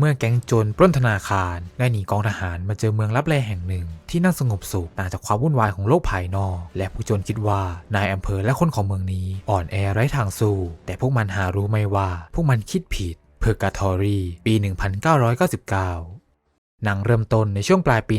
เมื่อแก๊งโจรปล้นธนาคารได้หนีกองทหารมาเจอเมืองลับแลแห่งหนึ่ง ที่นั่งสงบสุขต่างจากความวุ่นวายของโลกภายนอก และผู้โจรคิดว่านายอำเภอและคนของเมืองนี้ อ่อนแอไร้ทางสู้ แต่พวกมันหารู้ไม่ว่า พวกมันคิดผิดเพอร์กาทอรีปี 1999 หนังเริ่มต้นในช่วงปลายปี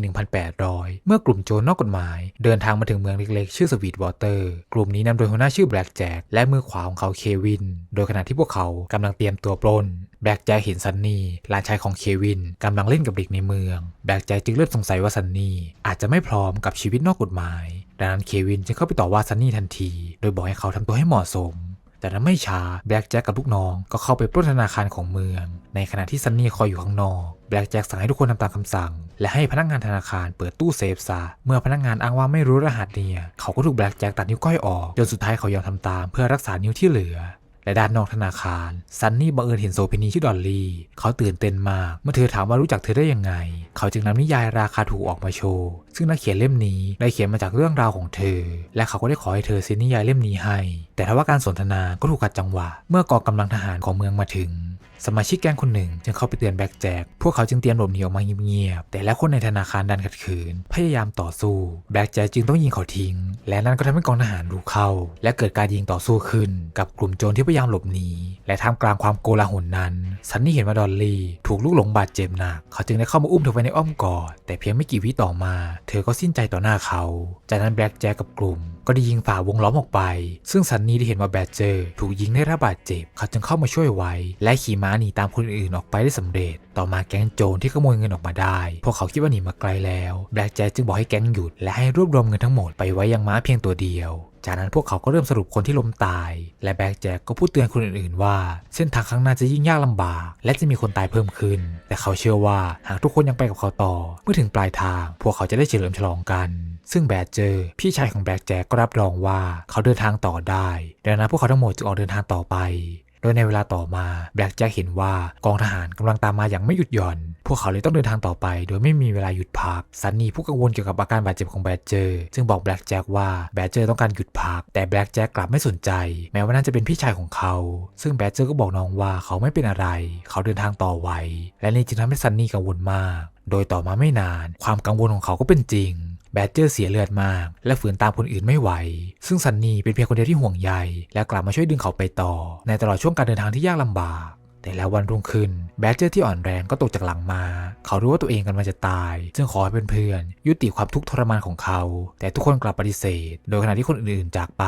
1800 เมื่อกลุ่มโจรนอกกฎหมาย เดินทางมาถึงเมืองเล็กๆ ชื่อสวีทวอเตอร์ กลุ่มนี้นำโดยหัวหน้าชื่อแบล็กแจ็คและมือขวาของเขาเควิน โดยขณะที่พวกเขากำลังเตรียมตัวปล้น แบล็กแจ็คเห็นซันนี่หลานชายของเควินกำลังเล่นกับเด็กในเมือง แบล็กแจ็คจึงเริ่มสงสัยว่าซันนี่อาจจะไม่พร้อมกับชีวิตนอกกฎหมาย ดังนั้นเควินจึงเข้าไปต่อว่าซันนี่ทันที โดยบอกให้เขาทำตัวให้เหมาะสม จากนั้นไม่ช้าแบล็กแจ็คกับลูกน้องก็เข้าไปปล้นธนาคารของเมือง ในขณะที่ซันนี่คอยอยู่ข้างนอกแบล็กแจ็คสั่งให้ทุกคนทำตามคำสั่ง และให้พนักงานธนาคารเปิดตู้เซฟซะเมื่อพนักงานอ้างว่าไม่รู้รหัสเนี่ย เขาก็ถูกแบล็กแจ็คตัดนิ้วก้อยออก จนสุดท้ายเขายอมทำตามเพื่อรักษานิ้วที่เหลือ และด้านนอกธนาคาร ซันนี่บังเอิญเห็นโซเินีชื่อดอลลี่ เขาตื่นเต้นมาก เมื่อเธอถามว่ารู้จักเธอได้ยังไง เขาจึงนำนิยายราคาถูกออกมาโชว์ ซึ่งนักเขียนเล่มนี้ได้เขียนมาจากเรื่องราวของเธอ และเขาก็ได้ขอให้เธอเซ็นนิยายเล่มนี้ให้ แต่ทว่าการสนทนาก็ถูกขัดจังหวะ เมื่อกองกำลังทหารของเมืองมาถึง สมาชิกแก๊งคนหนึ่งจึงเข้าไปเตือนแบ็กแจ็ค พวกเขาจึงเตรียมหลบหนีออกมาเงียบๆ แต่แล้วคนในธนาคารดันขัดขืน พยายามต่อสู้ แบ็กแจ็คจึงต้องยิงเขาทิ้ง และนั่นก็ทำให้กองทหารรู้เข้า และเกิดการยิงต่อสู้ขึ้น กับกลุ่มโจรที่พยายามหลบหนี และท่ามกลางความโกลาหลนั้น ซันนี่เห็นว่าดอลลี่ถูกลูกหลงบาดเจ็บหนัก เขาจึงได้เข้ามาอุ้มเธอไว้ในอ้อมกอด แต่เพียงไม่กี่วิต่อมา เธอก็สิ้นใจต่อหน้าเขา จากนั้นแบ็กแจ็คกับกลุ่มก็ได้ยิงฝ่าวงล้อมออกไป ซึ่งซันนี่ได้เห็นว่าแบดเจอร์ถูกยิงได้รับบาดเจ็บ เขาจึงเข้ามาช่วยไว้ และขี่ม้าหนีตามคนอื่นออกไปได้สำเร็จ ต่อมาแก๊งโจรที่ขโมยเงินออกมาได้ พวกเขาคิดว่าหนีมาไกลแล้วแบล็กแจ็คจึงบอกให้แก๊งหยุดและให้รวบรวมเงินทั้งหมดไปไว้ยังม้าเพียงตัวเดียวจากนั้นพวกเขาก็เริ่มสรุปคนที่ล้มตาย และแบล็กแจ็คก็พูดเตือนคนอื่นๆว่า เส้นทางข้างหน้าจะยิ่งยากลำบาก และจะมีคนตายเพิ่มขึ้น แต่เขาเชื่อว่าหากทุกคนยังไปกับเขาต่อ เมื่อถึงปลายทาง พวกเขาจะได้เฉลิมฉลองกัน ซึ่งแบดเจอร์พี่ชายของแบล็กแจ็คก็รับรองว่าเขาเดินทางต่อได้ ดังนั้นพวกเขาทั้งหมดจึงออกเดินทางต่อไป โดยในเวลาต่อมาแบล็กแจ็คเห็นว่ากองทหารกำลังตามมาอย่างไม่หยุดหย่อน พวกเขาเลยต้องเดินทางต่อไป โดยไม่มีเวลาหยุดพักซันนี่ผู้กังวลเกี่ยวกับอาการบาดเจ็บของแบดเจอร์จึงบอกแบล็กแจ็คว่าแบดเจอร์ต้องการหยุดพัก แต่แบล็กแจ็คกลับไม่สนใจ แม้ว่านั่นจะเป็นพี่ชายของเขา ซึ่งแบดเจอร์ก็บอกน้องว่าเขาไม่เป็นอะไร เขาเดินทางต่อไวและนี่จึงทำให้ซันนี่กังวลมาก โดยต่อมาไม่นาน ความกังวลของเขาก็เป็นจริง แบดเจอร์เสียเลือดมาก และฝืนตามคนอื่นไม่ไหว ซึ่งซันนี่เป็นเพียงคนเดียวที่ห่วงใย และกลับมาช่วยดึงเขาไปต่อ ในตลอดช่วงการเดินทางที่ยากลำบาก แต่แล้ววันรุ่งขึ้นแบดเจอร์ที่อ่อนแรงก็ตกจากหลังมา เขารู้ว่าตัวเองกำลังจะตาย จึงขอให้เพื่อนๆยุติความทุกข์ทรมานของเขา แต่ทุกคนกลับปฏิเสธ โดยขณะที่คนอื่นๆจากไป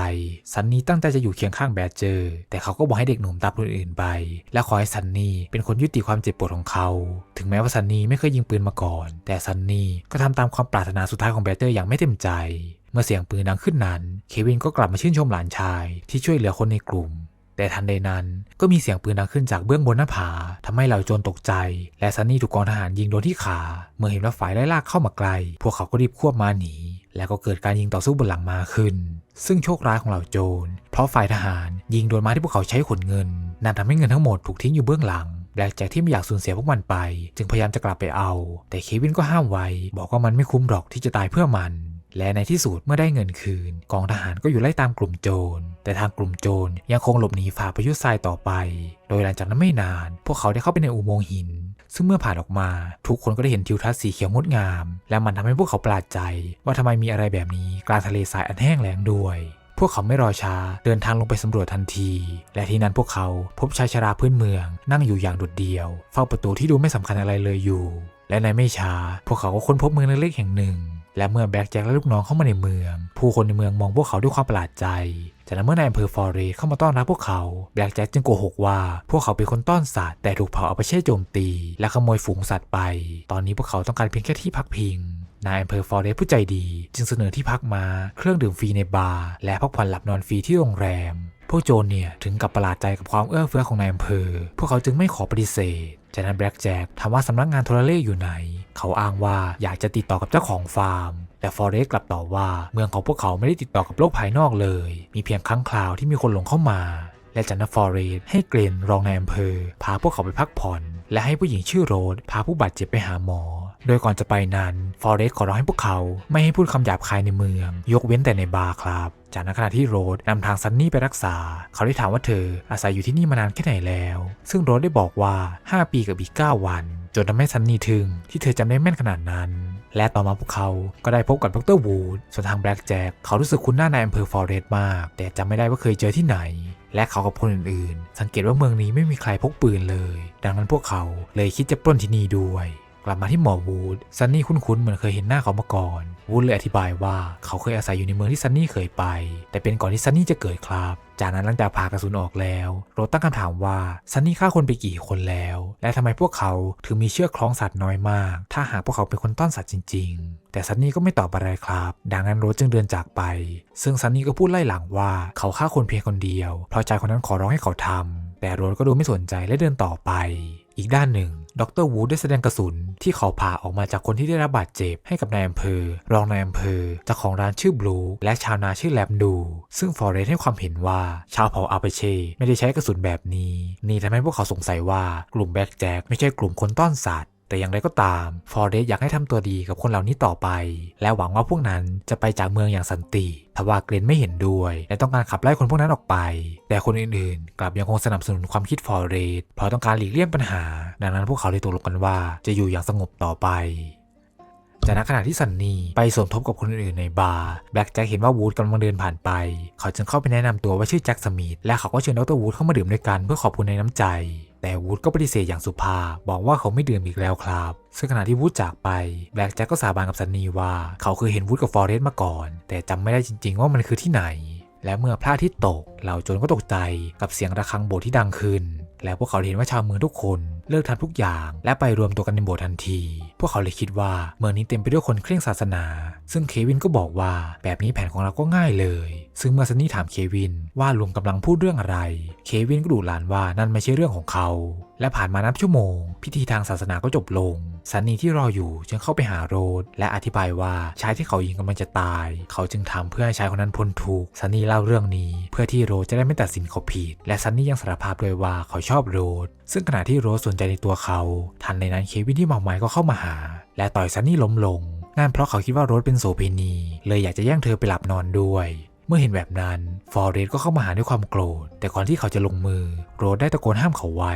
ซันนี่ตั้งใจจะอยู่เคียงข้างแบดเจอร์แต่เขาก็บอกให้เด็กหนุ่มตามคนอื่นไป และขอให้ซันนี่เป็นคนยุติความเจ็บปวดของเขา ถึงแม้ว่าซันนี่ไม่เคยยิงปืนมาก่อน แต่ซันนี่ก็ทำตามความปรารถนาสุดท้ายของแบดเจอร์อย่างไม่เต็มใจเมื่อเสียงปืนดังขึ้นนั้น เควินก็กลับมาชื่นชมหลานชายที่ช่วยเหลือคนในกลุ่ม แต่ทันใดนั้นก็มีเสียงปืนดังขึ้นจากเบื้องบนหน้าผาทำให้เหล่าโจรตกใจ และซันนี่ถูกกองทหารยิงโดนที่ขา เมื่อเห็นว่าฝ่ายไล่ล่าเข้ามาไกล พวกเขาก็รีบควบมาหนี แล้วก็เกิดการยิงต่อสู้บนหลังมาขึ้น ซึ่งโชคร้ายของเหล่าโจร เพราะฝ่ายทหารยิงโดนมาที่พวกเขาใช้ขนเงิน นั่นทำให้เงินทั้งหมดถูกทิ้งอยู่เบื้องหลังแบล็กแจ็คที่ไม่อยากสูญเสียพวกมันไป จึงพยายามจะกลับไปเอา แต่เควินก็ห้ามไว้ บอกว่ามันไม่คุ้มหรอกที่จะตายเพื่อมัน และในที่สุดเมื่อได้เงินคืน กองทหารก็อยู่ไล่ตามกลุ่มโจร แต่ทางกลุ่มโจรยังคงหลบหนีฝ่าพายุทรายต่อไป โดยหลังจากนั้นไม่นาน พวกเขาได้เข้าไปในอุโมงค์หิน ซึ่งเมื่อผ่านออกมา ทุกคนก็ได้เห็นทิวทัศน์สีเขียวงดงาม และมันทำให้พวกเขาประหลาดใจ ว่าทำไมมีอะไรแบบนี้กลางทะเลทรายอันแห้งแล้งด้วยพวกเขาไม่รอช้าเดินทางลงไปสำรวจทันที และที่นั้นพวกเขาพบชายชราพื้นเมือง นั่งอยู่อย่างโดดเดี่ยว เฝ้าประตูที่ดูไม่สำคัญอะไรเลยอยู่ และในไม่ช้า พวกเขาก็ค้นพบเมืองเล็กๆแห่งหนึ่ง และเมื่อแบล็กแจ็คและลูกน้องเข้ามาในเมือง ผู้คนในเมืองมองพวกเขาด้วยความประหลาดใจ จากนั้นเมื่อนายอำเภอฟอร์เรสเข้ามาต้อนรับพวกเขา แบล็กแจ็คจึงโกหกว่า พวกเขาเป็นคนต้อนสัตว์แต่ถูกเผาเอาไปแช่โจมตี และขโมยฝูงสัตว์ไป ตอนนี้พวกเขาต้องการเพียงแค่ที่พักพิง นายอำเภอฟอร์เรสผู้ใจดี จึงเสนอที่พักมา เครื่องดื่มฟรีในบาร์ และพักผ่อนหลับนอนฟรีที่โรงแรม พวกโจรเนี่ยถึงกับประหลาดใจกับความเอื้อเฟื้อของนายอำเภอ พวกเขาจึงไม่ขอปฏิเสธ จากนั้นแบล็กแจ็คถามว่าสำนักงานโทรเลขอยู่ไหน เขาอ้างว่าอยากจะติดต่อกับเจ้าของฟาร์ม แต่ฟอเรสกลับตอบว่าเมืองของพวกเขาไม่ได้ติดต่อกับโลกภายนอกเลย มีเพียงครั้งคราวที่มีคนหลงเข้ามา และจันนฟอเรสให้เกรนรองนายอำเภอ พาพวกเขาไปพักผ่อน และให้ผู้หญิงชื่อโรสพาผู้บาดเจ็บไปหาหมอ โดยก่อนจะไปนั้นฟอเรสขอร้องให้พวกเขาไม่ให้พูดคำหยาบคายในเมือง ยกเว้นแต่ในบาร์ครับ จากนั้นขณะที่โรสนำทางซันนี่ไปรักษา เขาได้ถามว่าเธออาศัยอยู่ที่นี่มานานแค่ไหนแล้ว ซึ่งโรสได้บอกว่า 5 ปีกับอีก 9 วันจนทำให้ซันนี่ถึงที่เธอจำได้แม่นขนาดนั้น และต่อมาพวกเขาก็ได้พบกับดรวูดส่วนทางแบล็กแจ็คเขารู้สึกคุ้นหน้านายอำเภอฟอเรสต์มาก แต่จำไม่ได้ว่าเคยเจอที่ไหน และเขากับคนอื่นๆ สังเกตว่าเมืองนี้ไม่มีใครพกปืนเลย ดังนั้นพวกเขาเลยคิดจะปล้นที่นี่ด้วย กลับมาที่หมอวูดซันนี่คุ้นๆเหมือนเคยเห็นหน้าเขามาก่อนวูดเลยอธิบายว่าเขาเคยอาศัยอยู่ในเมืองที่ซันนี่เคยไป แต่เป็นก่อนที่ซันนี่จะเกิดครับ จากนั้นหลังจากผ่ากระสุนออกแล้วโรตั้งคำถามว่าซันนี่ฆ่าคนไปกี่คนแล้ว และทำไมพวกเขาถึงมีเชือกคล้องสัตว์น้อยมาก ถ้าหากพวกเขาเป็นคนต้อนสัตว์จริง ๆ แต่ซันนี่ก็ไม่ตอบอะไรครับ ดังนั้นโรจึงเดินจากไป ซึ่งซันนี่ก็พูดไล่หลังว่าเขาฆ่าคนเพียงคนเดียวเพราะชายคนนั้นขอร้องให้เขาทำแต่โรสก็ดูไม่สนใจและเดินต่อไป อีกด้านหนึ่ง ดรวูดได้แสดงกระสุนที่เขาผ่าออกมาจากคนที่ได้รับบาดเจ็บให้กับนายอำเภอ รองนายอำเภอเจ้าของร้านชื่อบลู และชาวนาชื่อแลมดู ซึ่งฟอเรสให้ความเห็นว่าชาวเผ่าอาเปเช่ไม่ได้ใช้กระสุนแบบนี้ นี่ทำให้พวกเขาสงสัยว่ากลุ่มแบ็กแจ็คไม่ใช่กลุ่มคนต้อนสัตว์ แต่อย่างไรก็ตามฟอเรสอยากให้ทำตัวดีกับคนเหล่านี้ต่อไป และหวังว่าพวกนั้นจะไปจากเมืองอย่างสันติทว่าเกรนไม่เห็นด้วย และต้องการขับไล่คนพวกนั้นออกไป แต่คนอื่นๆ กลับยังคงสนับสนุนความคิดฟอเรสเพราะต้องการหลีกเลี่ยงปัญหา ดังนั้นพวกเขาเลยตกลงกันว่าจะอยู่อย่างสงบต่อไปจากนั้นขณะที่ซันนี่ไปสมทบกับคนอื่นในบาร์แบล็กแจ็คเห็นว่าวูดกำลังเดินผ่านไป เขาจึงเข้าไปแนะนำตัวว่าชื่อแจ็คสมิธและเขาก็เชิญดรวูดเข้ามาดื่มด้วยกันเพื่อขอบคุณในน้ำใจ แต่วูดก็ปฏิเสธอย่างสุภาพบอกว่าเขาไม่ดื่มอีกแล้วครับ ซึ่งขณะที่วูดจากไปแบล็กแจ็คก็สาบานกับซันนี่ว่า เขาเคยเห็นวูดกับฟอเรสต์มาก่อน แต่จำไม่ได้จริง ๆ ว่ามันคือที่ไหนและเมื่อพระอาทิตย์ตก เหล่าโจรก็ตกใจกับเสียงระฆังโบสถ์ที่ดังขึ้น แล้วพวกเขาเห็นว่าชาวเมืองทุกคนเลิกทำทุกอย่างและไปรวมตัวกันในโบสถ์ทันที พวกเขาเลยคิดว่าเมืองนี้เต็มไปด้วยคนเคร่งศาสนา ซึ่งเควินก็บอกว่าแบบนี้แผนของเราก็ง่ายเลย ซึ่งเมื่อซันนี่ถามเควินว่าลุงกำลังพูดเรื่องอะไร เควินก็ดุหลานว่านั่นไม่ใช่เรื่องของเขา และผ่านมานับชั่วโมง พิธีทางศาสนาก็จบลง ซันนี่ที่รออยู่จึงเข้าไปหาโรด และอธิบายว่าชายที่เขายิงกำลังจะตาย เขาจึงทำเพื่อให้ชายคนนั้นพ้นทุกข์ซันนี่เล่าเรื่องนี้ เพื่อที่โรดจะได้ไม่ตัดสินเขาผิด และซันนี่ยังสารภาพด้วยว่าเขาชอบโรด ซึ่งขณะที่โรสสนใจในตัวเขา ทันในนั้นเควินที่เมาไม้ก็เข้ามาหา และต่อยซันนี่ล้มลงนั่นเพราะเขาคิดว่าโรสเป็นโสเภณีเลยอยากจะแย่งเธอไปหลับนอนด้วย เมื่อเห็นแบบนั้นฟอเรสก็เข้ามาหาด้วยความโกรธ แต่ก่อนที่เขาจะลงมือโรสได้ตะโกนห้ามเขาไว้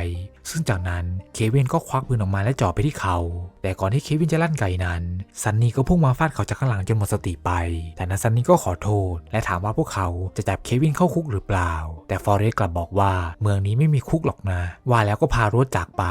ซึ่งจากนั้นเควินก็ควักปืนออกมาและจ่อไปที่เขา แต่ก่อนที่เควินจะลั่นไกนั้น ซันนี่ก็พุ่งมาฟาดเขาจากข้างหลังจนหมดสติไป แต่นั้นซันนี่ก็ขอโทษ และถามว่าพวกเขาจะจับเควินเข้าคุกหรือเปล่า แต่ฟอเรสกลับบอกว่าเมืองนี้ไม่มีคุกหรอกนะ ว่าแล้วก็พาโรสจากไป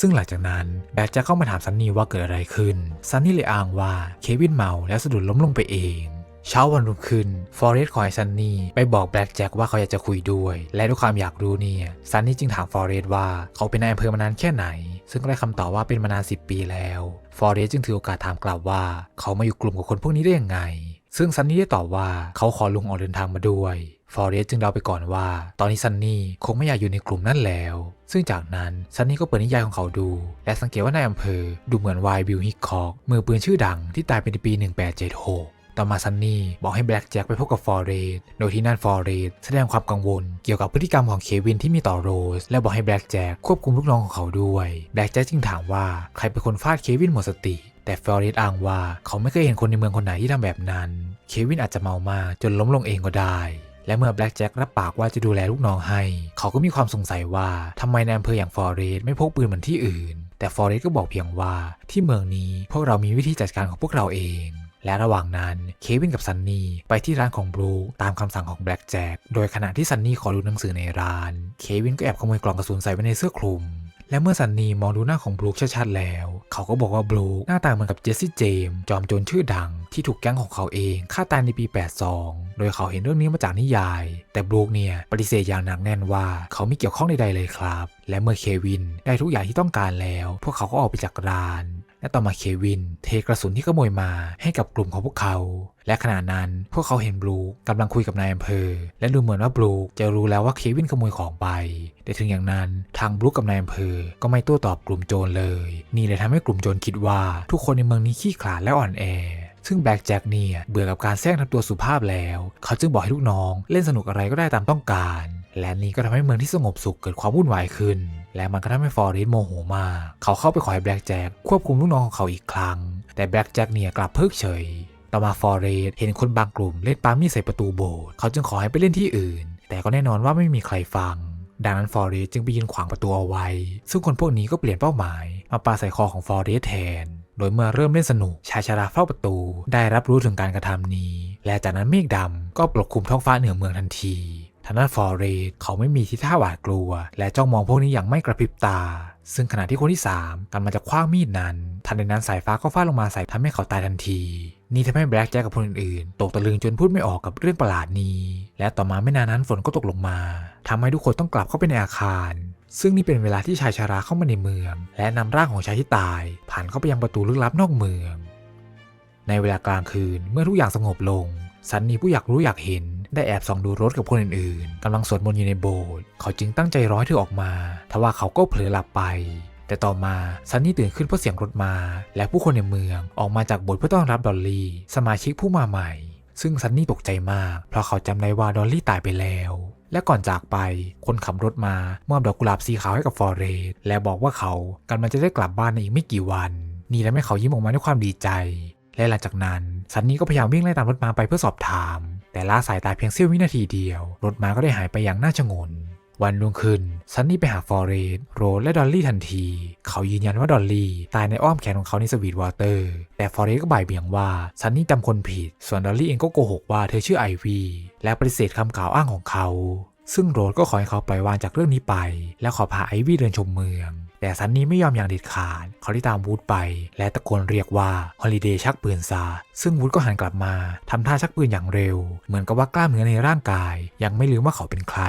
ซึ่งหลังจากนั้นแบทจะเข้ามาถามซันนี่ว่าเกิดอะไรขึ้น ซันนี่เลยอ้างว่าเควินเมาแล้วสะดุดล้มลงไปเอง เช้าวันรุ่งขึ้นฟอเรสต์ขอให้ซันนี่ไปบอกแบล็กแจ็คว่าเขาอยากจะคุยด้วย และด้วยความอยากรู้เนี่ยซันนี่จึงถามฟอเรสต์ว่าเขาเป็นนายอำเภอมานานแค่ไหน ซึ่งก็ได้คำตอบว่าเป็นมานาน 10 ปีแล้วฟอเรสต์จึงถือโอกาสถามกลับว่า เขามาอยู่กลุ่มกับคนพวกนี้ได้ยังไง ซึ่งซันนี่ได้ตอบว่าเขาขอลุงออกเดินทางมาด้วยฟอเรสต์จึงเดาไปก่อนว่า ตอนนี้ซันนี่คงไม่อยากอยู่ในกลุ่มนั้นแล้ว ซึ่งจากนั้นซันนี่ก็เปิดนิยายของเขาดู และสังเกตว่านายอำเภอดูเหมือนวายบิลฮิกคอกมือปืนชื่อดังที่ตายไปในปี 1876 ต่อมาซันนี่บอกให้แบล็กแจ็คไปพบกับฟอร์เรสโดยที่นั่นฟอร์เรสแสดงความกังวลเกี่ยวกับพฤติกรรมของเควินที่มีต่อโรส และบอกให้แบล็กแจ็คควบคุมลูกน้องของเขาด้วยแบล็กแจ็คจึงถามว่าใครเป็นคนฟาดเควินหมดสติแต่ฟอเรสอ้างว่าเขาไม่เคยเห็นคนในเมืองคนไหนที่ทำแบบนั้น เควินอาจจะเมามากจนล้มลงเองก็ได้ และเมื่อแบล็กแจ็ครับปากว่าจะดูแลลูกน้องให้ เขาก็มีความสงสัยว่าทำไมในอำเภออย่างฟอเรสไม่พกปืนเหมือนที่อื่น แต่ฟอเรสก็บอกเพียงว่าที่เมืองนี้พวกเรามีวิธีจัดการของพวกเราเอง และระหว่างนั้นเควินกับซันนี่ไปที่ร้านของบรูตามคำสั่งของแบล็กแจ็คโดยขณะที่ซันนี่ขอดูหนังสือในร้าน เควินก็แอบขโมยกล่องกระสุนใส่ไว้ในเสื้อคลุมและเมื่อซันนี่มองดูหน้าของบรูคชัดๆแล้ว เขาก็บอกว่าบรูคหน้าตาเหมือนกับเจสซี่เจมส์จอมโจรชื่อดังที่ถูกแก๊งของเขาเองฆ่าตายในปี 82 โดยเขาเห็นเรื่องนี้มาจากนิยาย แต่บรูคเนี่ยปฏิเสธอย่างหนักแน่นว่าเขาไม่เกี่ยวข้องใดๆเลยครับ และเมื่อเควินได้ทุกอย่างที่ต้องการแล้ว พวกเขาก็ออกไปจากร้าน และต่อมาเควิน เทกระสุนที่ขโมยมาให้กับกลุ่มของพวกเขา และขณะนั้นพวกเขาเห็นบลูกำลังคุยกับนายอำเภอ และดูเหมือนว่าบลูจะรู้แล้วว่าเควินขโมยของไป แต่ถึงอย่างนั้นทางบลูกับนายอำเภอ ก็ไม่โต้ตอบกลุ่มโจรเลย นี่เลยทำให้กลุ่มโจรคิดว่า ทุกคนในเมืองนี้ขี้ขลาดและอ่อนแอซึ่งแบล็กแจ็คเนี่ยเบื่อกับการแซงทำตัวสุภาพแล้ว เขาจึงบอกให้ลูกน้องเล่นสนุกอะไรก็ได้ตามต้องการ และนี่ก็ทำให้เมืองที่สงบสุขเกิดความวุ่นวายขึ้น และมันก็ทำให้ฟอริสโมโหมากเขาเข้าไปขอให้แบล็กแจ็คควบคุมลูกน้องของเขาอีกครั้ง แต่แบล็กแจ็คเนี่ยกลับเพิกเฉย ต่อมาฟอเรสเห็นคนบางกลุ่มเล่นปามีใส่ประตูโบสถ์เขาจึงขอให้ไปเล่นที่อื่น แต่ก็แน่นอนว่าไม่มีใครฟัง ดังนั้นฟอร์เรสจึงไปยืนขวางประตูเอาไว้ ซึ่งคนพวกนี้ก็เปลี่ยนเป้าหมายมาปาใส่คอของฟอร์เรสแทนโดยเมื่อเริ่มเล่นสนุกชายชราเฝ้าประตู ได้รับรู้ถึงการกระทำนี้ และจากนั้นเมฆดำก็ปกคลุมท้องฟ้าเหนือเมืองทันที ทางด้านฟอร์เรสเขาไม่มีทีท่าหวาดกลัว และจ้องมองพวกนี้อย่างไม่กระพริบตา ซึ่งขณะที่คนที่ 3กำลังจะคว้างมีดนั้น ทันใดนั้นสายฟ้าก็ฟาดลงมาใส่ทำให้เขาตายทันที นี่ทำให้แบล็กแจ็คกับคนอื่นๆ ตกตะลึงจนพูดไม่ออกกับเรื่องประหลาดนี้ และต่อมาไม่นานนั้นฝนก็ตกลงมาทำให้ทุกคนต้องกลับเข้าไปในอาคารซึ่งนี่เป็นเวลาที่ชายชาราเข้ามาในเมือง และนำร่างของชายที่ตาย ผ่านเข้าไปยังประตูลึกลับนอกเมือง ในเวลากลางคืนเมื่อทุกอย่างสงบลงซันนี่ผู้อยากรู้อยากเห็น ได้แอบส่องดูรถกับคนอื่นๆกำลังสวดมนต์อยู่ในโบสถ์เขาจึงตั้งใจร้อยเธอออกมาทว่าเขาก็เผลอหลับไป แต่ต่อมาซันนี่ตื่นขึ้นเพราะเสียงรถมา และผู้คนในเมืองออกมาจากโบสถ์เพื่อต้อนรับดอลลี่ สมาชิกผู้มาใหม่ ซึ่งซันนี่ตกใจมาก เพราะเขาจำได้ว่าดอลลี่ตายไปแล้ว และก่อนจากไป คนขับรถมามอบดอกกุหลาบสีขาวให้กับฟอร์เรสและบอกว่าเขากำลังจะได้กลับบ้านในอีกไม่กี่วัน นี่ทำให้เขายิ้มออกมาด้วยความดีใจ และหลังจากนั้นซันนี่ก็พยายามวิ่งไล่ตามรถมาไปเพื่อสอบถาม แต่ล่าสายตาเพียงเสี้ยววินาทีเดียว รถม้าก็ได้หายไปอย่างน่าชงน วันรุ่งขึ้นซันนี่ไปหาฟอร์เรสโรสและดอลลี่ทันที เขายืนยันว่าดอลลี่ตายในอ้อมแขนของเขาในสวีทวอเตอร์ แต่ฟอร์เรสก็บ่ายเบี่ยงว่าซันนี่จำคนผิด ส่วนดอลลี่เองก็โกหกว่าเธอชื่อไอวีและปฏิเสธคำกล่าวอ้างของเขาซึ่งโรสก็ขอให้เขาปล่อยวางจากเรื่องนี้ไป และขอพาไอวี่เดินชมเมือง แต่ซันนี่ไม่ยอมอย่างเด็ดขาดเขาได้ตามวูดไป และตะโกนเรียกว่าฮอลิเดย์ชักปืนซา ซึ่งวูดก็หันกลับมาทำท่าชักปืนอย่างเร็ว เหมือนกับว่ากล้ามเนื้อในร่างกาย ยังไม่ลืมว่าเขาเป็นใคร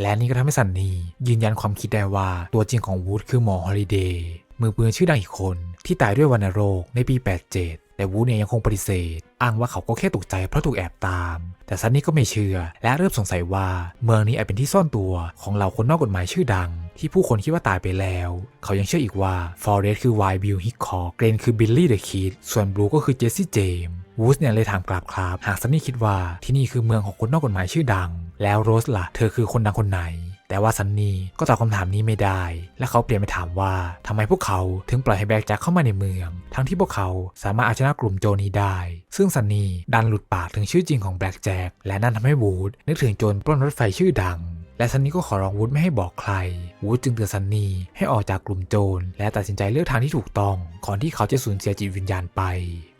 และนี่ก็ทำให้ซันนี่ยืนยันความคิดได้ว่าตัวจริงของวูดคือหมอฮอลิเดย์ มือปืนชื่อดังอีกคนที่ตายด้วยวัณโรคในปี 87 แต่วูเนี่ยยังคงปฏิเสธ อ้างว่าเขาก็แค่ตกใจเพราะถูกแอบตาม แต่ซันนี่ก็ไม่เชื่อ และเริ่มสงสัยว่าเมืองนี้อาจเป็นที่ซ่อนตัวของเหล่าคนนอกกฎหมายชื่อดัง ที่ผู้คนคิดว่าตายไปแล้ว เขายังเชื่ออีกว่าฟอร์เรสคือไวบิลฮิกคอร์เกรนคือบิลลี่เดอะคิดส่วนบลูก็คือเจสซี่เจมส์วูดเนี่ยเลยถามกลับครับ หากซันนี่คิดว่าที่นี่คือเมืองของคนนอกกฎหมายชื่อดัง แล้วโรสล่ะ เธอคือคนดังคนไหน แต่ว่าซันนี่ก็ตอบคำถามนี้ไม่ได้ และเขาเปลี่ยนไปถามว่าทำไมพวกเขาถึงปล่อยให้แบล็กแจ็คเข้ามาในเมือง ทั้งที่พวกเขาสามารถเอาชนะกลุ่มโจนี้ได้ ซึ่งซันนี่ดันหลุดปากถึงชื่อจริงของแบล็กแจ็คและนั่นทำให้วูดนึกถึงโจรปล้นรถไฟชื่อดังและซันนี่ก็ขอร้องวูดไม่ให้บอกใคร วูดจึงเตือนซันนี่ให้ออกจากกลุ่มโจร และตัดสินใจเลือกทางที่ถูกต้อง ก่อนที่เขาจะสูญเสียจิตวิญญาณไป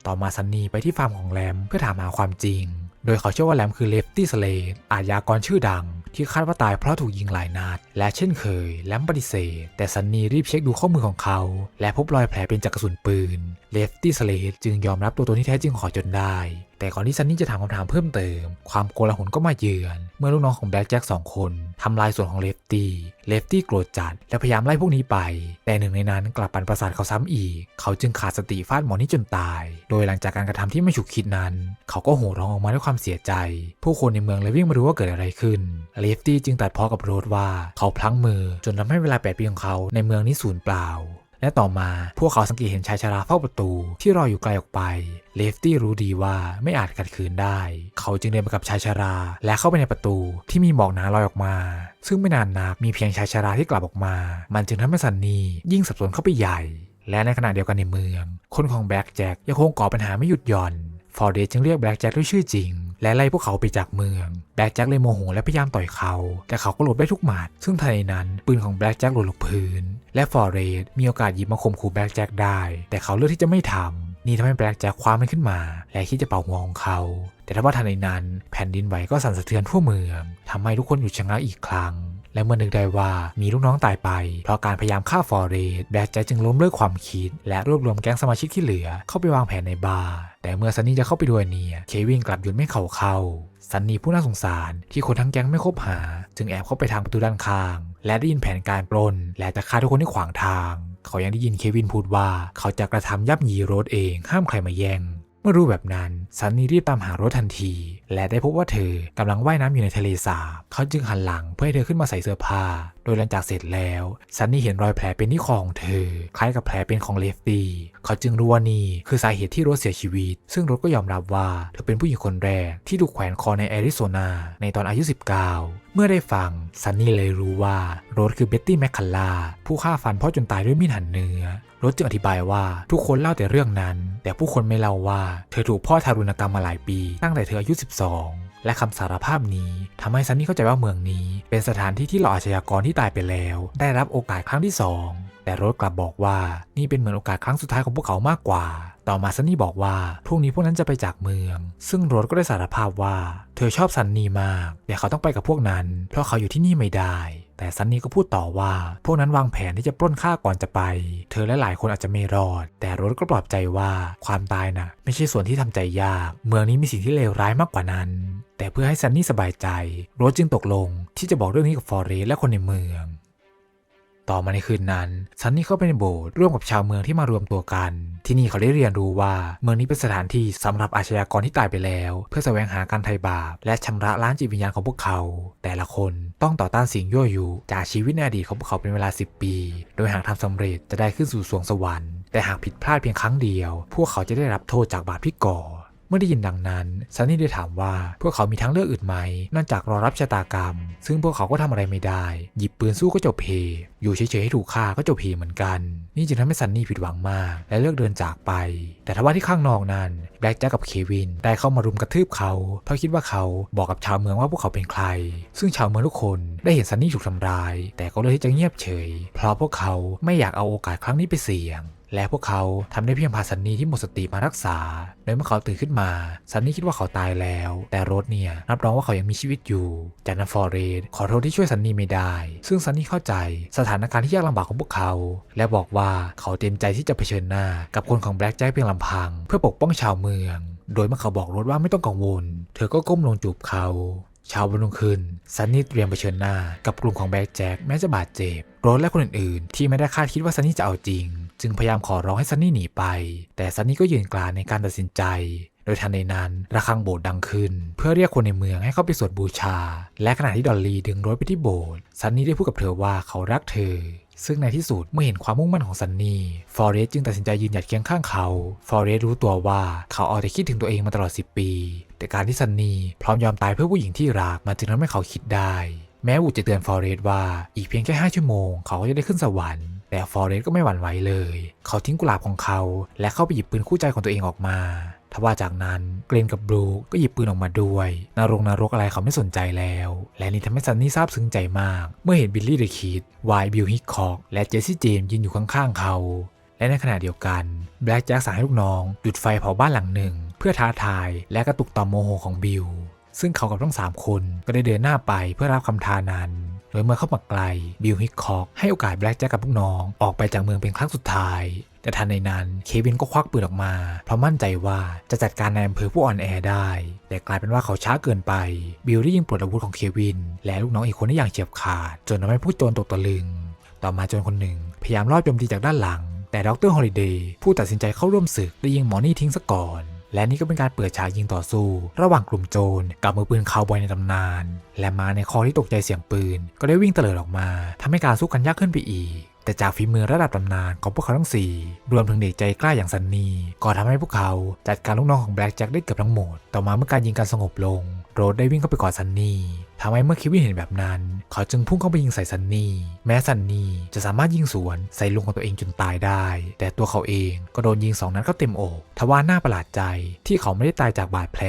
ต่อมาซันนี่ไปที่ฟาร์มของแรมเพื่อถามหาความจริง โดยเขาเชื่อว่าแรมคือเลฟตี้สเลดอาชญากรชื่อดัง ที่คาดว่าตายเพราะถูกยิงหลายนัด และเช่นเคยแลมปฏิเสธ แต่ซันนี่รีบเช็คดูข้อมือของเขา และพบรอยแผลเป็นจากกระสุนปืนเลฟตี้สเลดจึงยอมรับตัวตนที่แท้จริงของเขาจนได้ แต่ก่อนที่ซันนี่จะถามคำถามเพิ่มเติม ความโกลาหลก็มาเยือน เมื่อลูกน้องของแบล็กแจ็คสองคนทำลายส่วนของเลฟตี้เลฟตี้โกรธจัด และพยายามไล่พวกนี้ไป แต่หนึ่งในนั้นกลับปั่นประสาทเขาซ้ำอีก เขาจึงขาดสติฟาดหมอนี่จนตาย โดยหลังจากการกระทำที่ไม่ฉุกคิดนั้น เขาก็โห่ร้องออกมาด้วยความเสียใจ ผู้คนในเมืองเลยวิ่งมาดูว่าเกิดอะไรขึ้นเลฟตี้จึงตัดพ้อกับโรดว่าเขาพลั้งมือจนทำให้เวลา8ปีของเขาในเมืองนี้สูญเปล่า และต่อมาพวกเขาสังเกตเห็นชายชราเฝ้าประตูที่รออยู่ไกลออกไป เลฟตี้รู้ดีว่าไม่อาจขัดขืนได้ เขาจึงเดินไปกับชายชรา และเข้าไปในประตูที่มีหมอกหนาลอยออกมา ซึ่งไม่นานนักมีเพียงชายชราที่กลับออกมา มันจึงทำให้ซันนี่ยิ่งสับสนเข้าไปใหญ่ และในขณะเดียวกันในเมือง คนของแบล็กแจ็คยังคงก่อปัญหาไม่หยุดหย่อนฟอร์เดจึงเรียกแบล็กแจ็คด้วยชื่อจริง และไล่พวกเขาไปจากเมือง แบล็กแจ็คเลยโมโหและพยายามต่อยเขา แต่เขาก็หลบได้ทุกหมัด ซึ่งทันใดนั้นปืนของแบล็กแจ็คหล่นลงพื้น และฟอร์เรสมีโอกาสหยิบมาข่มขู่แบล็กแจ็คได้ แต่เขาเลือกที่จะไม่ทำนี่ทำให้แบล็กแจ็คคว้ามันขึ้นมา และคิดจะเป่าหัวของเขา แต่ถ้าว่าทันใดนั้น แผ่นดินไหวก็สั่นสะเทือนทั่วเมืองทำให้ทุกคนหยุดชะงักอีกครั้ง และเมื่อนึกได้ว่ามีลูกน้องตายไป เพราะการพยายามฆ่าฟอร์เรสแบล็กแจ็คจึงล้มเลิกความคิด และรวบรวมแก๊งสมาชิกที่เหลือ เข้าไปวางแผนในบาร์แต่เมื่อซันนี่จะเข้าไปด้วยเนี่ยเควินกลับหยุดไม่เขาเข้าซันนี่ผู้น่าสงสารที่คนทั้งแก๊งไม่คบหา จึงแอบเข้าไปทางประตูด้านข้าง และได้ยินแผนการปล้น และจะฆ่าทุกคนที่ขวางทาง เขายังได้ยินเควินพูดว่า เขาจะกระทำยับยีโรสเองห้ามใครมาแย่งเมื่อรู้แบบนั้นซันนี่รีบตามหารถทันที และได้พบว่าเธอกำลังว่ายน้ำอยู่ในทะเลสาบเขาจึงหันหลังเพื่อให้เธอขึ้นมาใส่เสื้อผ้า โดยหลังจากเสร็จแล้วซันนี่เห็นรอยแผลเป็นที่คอของเธอ คล้ายกับแผลเป็นของเลฟตี้เขาจึงรู้ว่านี่คือสาเหตุที่รถเสียชีวิต ซึ่งรถก็ยอมรับว่าเธอเป็นผู้หญิงคนแรกที่ถูกแขวนคอในแอริโซนา ในตอนอายุ 19 เมื่อได้ฟังซันนี่เลยรู้ว่ารสคือเบ็ตตี้แมคคัลลาผู้ฆ่าฟันพ่อจนตายด้วยมีดหั่นเนื้อรถจึงอธิบายว่าทุกคนเล่าแต่เรื่องนั้น แต่ผู้คนไม่เล่าว่าเธอถูกพ่อทารุณกรรมมาหลายปี ตั้งแต่เธออายุ12 และคำสารภาพนี้ทำให้ซันนี่เข้าใจว่าเมืองนี้ เป็นสถานที่ที่เหล่าอาชญากรที่ตายไปแล้ว ได้รับโอกาสครั้งที่สองแต่โรสกลับบอกว่านี่เป็นเหมือนโอกาสครั้งสุดท้ายของพวกเขามากกว่า ต่อมาซันนี่บอกว่าพรุ่งนี้พวกนั้นจะไปจากเมือง ซึ่งโรสก็ได้สารภาพว่า เธอชอบซันนี่มากแต่เขาต้องไปกับพวกนั้น เพราะเขาอยู่ที่นี่ไม่ได้ แต่ซันนี่ก็พูดต่อว่า พวกนั้นวางแผนที่จะปล้นฆ่าก่อนจะไป เธอและหลายคนอาจจะไม่รอด แต่โรสก็ปลอบใจว่าความตายน่ะ ไม่ใช่ส่วนที่ทำใจยาก เมืองนี้มีสิ่งที่เลวร้ายมากกว่านั้น แต่เพื่อให้ซันนี่สบายใจ โรสจึงตกลงที่จะบอกเรื่องนี้กับฟอเรสและคนในเมือง ต่อมาในคืนนั้นซันนี่เข้าไปในโบสถ์ร่วมกับชาวเมืองที่มารวมตัวกัน ที่นี่เขาได้เรียนรู้ว่าเมืองนี้เป็นสถานที่สำหรับอาชญากรที่ตายไปแล้ว เพื่อแสวงหาการไถ่บาปและชำระล้างจิตวิญญาณของพวกเขา แต่ละคนต้องต่อต้านสิ่งยั่วยุจากชีวิตในอดีตของพวกเขาเป็นเวลา 10 ปี โดยหากทำสำเร็จจะได้ขึ้นสู่สวงสวรรค์แต่หากผิดพลาดเพียงครั้งเดียว พวกเขาจะได้รับโทษจากบาปที่ก่อ เมื่อได้ยินดังนั้นซันนี่ได้ถามว่าพวกเขามีทางเลือกอื่นไหมนอกจากรอรับชะตากรรม ซึ่งพวกเขาก็ทำอะไรไม่ได้ หยิบปืนสู้ก็จบเพอยู่เฉยๆให้ถูกฆ่าก็จบเพเหมือนกัน นี่จึงทำให้ซันนี่ผิดหวังมาก และเลือกเดินจากไป แต่ทว่าที่ข้างนอกนั้นแบล็กแจ็คกับเควินได้เข้ามารุมกระทืบเขา เพราะคิดว่าเขาบอกกับชาวเมืองว่าพวกเขาเป็นใคร ซึ่งชาวเมืองทุกคนได้เห็นซันนี่ถูกทำร้าย แต่ก็เลือกที่จะเงียบเฉย เพราะพวกเขาไม่อยากเอาโอกาสครั้งนี้ไปเสี่ยง และพวกเขาทำได้เพียงพาซันนี่ที่หมดสติมารักษา โดยเมื่อเขาตื่นขึ้นมาซันนี่คิดว่าเขาตายแล้ว แต่โรสเนี่ยรับรองว่าเขายังมีชีวิตอยู่จากนั้นฟอเรสขอโทษที่ช่วยซันนี่ไม่ได้ ซึ่งซันนี่เข้าใจสถานการณ์ที่ยากลำบากของพวกเขา และบอกว่าเขาเต็มใจที่จะเผชิญหน้ากับคนของแบล็กแจ็คเพียงลำพัง เพื่อปกป้องชาวเมือง โดยเมื่อเขาบอกโรสว่าไม่ต้องกังวล เธอก็ก้มลงจูบเขา เช้าวันรุ่งขึ้นซันนี่เตรียมเผชิญหน้ากับกลุ่มของแบ็กแจ็คแม้จะบาดเจ็บโรสและคนอื่นๆ ที่ไม่ได้คาดคิดว่าซันนี่จะเอาจริง จึงพยายามขอร้องให้ซันนี่หนีไป แต่ซันนี่ก็ยืนกรานในการตัดสินใจ โดยทันใดนั้นระฆังโบสถ์ดังขึ้น เพื่อเรียกคนในเมืองให้เข้าไปสวดบูชา และขณะที่ดอลลี่ดึงโรสไปที่โบสถ์ซันนี่ได้พูดกับเธอว่าเขารักเธอซึ่งในที่สุดเมื่อเห็นความมุ่งมั่นของซันนี่ ฟอเรสจึงตัดสินใจยืนหยัดเคียงข้างเขา ฟอเรสรู้ตัวว่าเขาเอาแต่คิดถึงตัวเองมาตลอด 10 ปี แต่การที่ซันนี่พร้อมยอมตายเพื่อผู้หญิงที่รักมันจึงทำให้เขาคิดได้ แม้วูดจะเตือนฟอเรสว่าอีกเพียงแค่ 5 ชั่วโมง เขาก็จะได้ขึ้นสวรรค์แต่ฟอเรสก็ไม่หวั่นไหวเลย เขาทิ้งกุหลาบของเขา และเข้าไปหยิบปืนคู่ใจของตัวเองออกมาทว่าจากนั้นเกรนกับบรูก็หยิบปืนออกมาด้วยนรงนรกอะไรเขาไม่สนใจแล้ว และนี่ทำให้ซันนี่ซาบซึ้งใจมาก เมื่อเห็นบิลลี่เดอะคิดวายบิลฮิกคอกและเจสซี่เจมส์ยืนอยู่ข้างๆเขา และในขณะเดียวกันแบล็กแจ็คสั่งให้ลูกน้องจุดไฟเผาบ้านหลังหนึ่ง เพื่อท้าทายและกระตุกต่อมโมโหของบิลซึ่งเขากับทั้งสามคนก็ได้เดินหน้าไปเพื่อรับคำท้านั้นโดยเมื่อเข้ามาไกลบิลฮิกคอกให้โอกาสแบล็กแจ็คกับลูกน้องออกไปจากเมืองเป็นครั้งสุดท้าย แต่ทันในนั้นเควินก็ควักปืนออกมา เพราะมั่นใจว่าจะจัดการในอำเภอผู้อ่อนแอได้ แต่กลายเป็นว่าเขาช้าเกินไป บิลได้ยิงปลดอาวุธของเควิน และลูกน้องอีกคนได้อย่างเฉียบขาด จนทำให้ผู้โจรตกตะลึง ต่อมาโจรคนหนึ่ง พยายามลอบโจมตีจากด้านหลัง แต่ดรฮอลิเดย์ผู้ตัดสินใจเข้าร่วมศึกได้ยิงหมอนี่ทิ้งซะก่อน และนี่ก็เป็นการเปิดฉากยิงต่อสู้ ระหว่างกลุ่มโจรกับมือปืนคาวบอยในตำนาน และมาในคอที่ตกใจเสียงปืน ก็ได้วิ่งเตลิดออกมาทำให้การสู้กันยากขึ้นไปอีก แต่จากฝีมือระดับตำนานของพวกเขาทั้ง 4 รวมถึงเด็กใจกล้าอย่างซันนี่ก็ทำให้พวกเขาจัดการลูกน้องของแบล็กแจ็คได้เกือบทั้งหมด ต่อมาเมื่อการยิงการสงบลง โรดได้วิ่งเข้าไปกอดซันนี่ ทำให้เมื่อคิวินเห็นแบบนั้น เขาจึงพุ่งเข้าไปยิงใส่ซันนี่ แม้ซันนี่จะสามารถยิงสวนใส่ลุงของตัวเองจนตายได้ แต่ตัวเขาเองก็โดนยิงสองนัดเข้าเต็มอกทว่าน่าประหลาดใจที่เขาไม่ได้ตายจากบาดแผล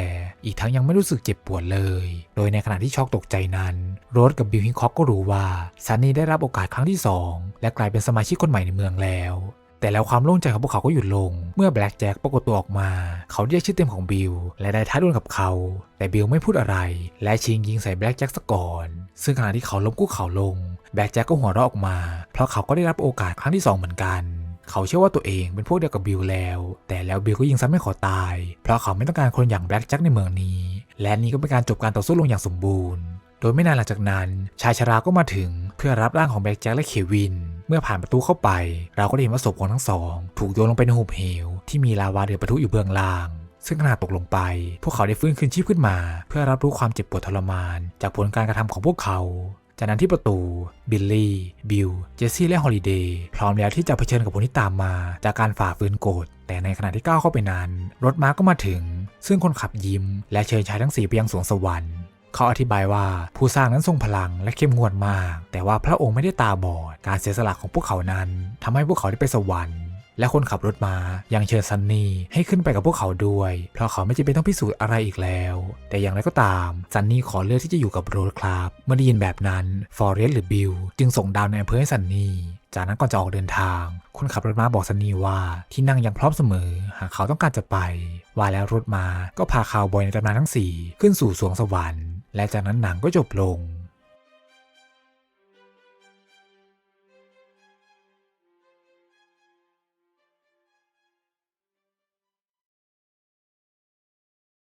อีกทั้งยังไม่รู้สึกเจ็บปวดเลย โดยในขณะที่ช็อกตกใจนั้น โรสกับบิลฮิงคอกก็รู้ว่าซันนี่ได้รับโอกาสครั้งที่สองและกลายเป็นสมาชิกคนใหม่ในเมืองแล้ว แต่แล้วความโล่งใจของพวกเขาก็หยุดลง เมื่อแบล็กแจ็คปรากฏตัวออกมา เขาเรียกชื่อเต็มของบิลและได้ท้าดวลกับเขา แต่บิลไม่พูดอะไร และชิงยิงใส่แบล็กแจ็คซะก่อน ซึ่งขณะที่เขาล้มกู้เข่าลง แบล็กแจ็คก็หัวเราะออกมา เพราะเขาก็ได้รับโอกาสครั้งที่สองเหมือนกันเขาเชื่อว่าตัวเองเป็นพวกเดียวกับบิลแล้ว แต่แล้วบิลก็ยิงซ้ำให้ขาตาย เพราะเขาไม่ต้องการคนอย่างแบล็กแจ็คในเมืองนี้ และนี่ก็เป็นการจบการต่อสู้ลงอย่างสมบูรณ์ โดยไม่นานหลังจากนั้น ชายชราก็มาถึงเพื่อรับร่างของแบล็กแจ็คและเควิน เมื่อผ่านประตูเข้าไป เราก็ได้เห็นว่าศพของทั้งสอง ถูกโยนลงไปในหุบเหว ที่มีลาวาเดือดปะทุอยู่เบื้องล่าง ซึ่งขณะตกลงไป พวกเขาได้ฟื้นคืนชีพขึ้นมา เพื่อรับรู้ความเจ็บปวดทรมาน จากผลการกระทำของพวกเขา จากนั้นที่ประตู บิลลี่ บิล เจสซี่ และฮอลิเดย์ พร้อมแล้วที่จะเผชิญกับผลที่ตามมา จากการฝ่าฝืนกฎ แต่ในขณะที่ก้าวเข้าไปนั้น รถม้าก็มาถึง ซึ่งคนขับยิ้ม และเชิญชายทั้งสี่ไปยังสวงสวรรค์ เขาอธิบายว่าผู้สร้างนั้นทรงพลังและเข้มงวดมาก แต่ว่าพระองค์ไม่ได้ตาบอด การเสียสละของพวกเขานั้นทำให้พวกเขาได้ไปสวรรค์และคนขับรถมายังเชิญซันนี่ให้ขึ้นไปกับพวกเขาด้วย เพราะเขาไม่จำเป็นต้องพิสูจน์อะไรอีกแล้ว แต่อย่างไรก็ตามซันนี่ขอเลือกที่จะอยู่กับโรดครับ เมื่อได้ยินแบบนั้นฟอเรสหรือบิลจึงส่งดาวในอำเภอให้ซันนี่จากนั้นก่อนจะออกเดินทาง คนขับรถม้าบอกซันนี่ว่าที่นั่งยังพร้อมเสมอ หากเขาต้องการจะไป ว่าแล้วรถม้าก็พาคาวบอยในตำนานทั้งสี่ขึ้นสู่สวงสวรรค์ และจากนั้นหนังก็จบลง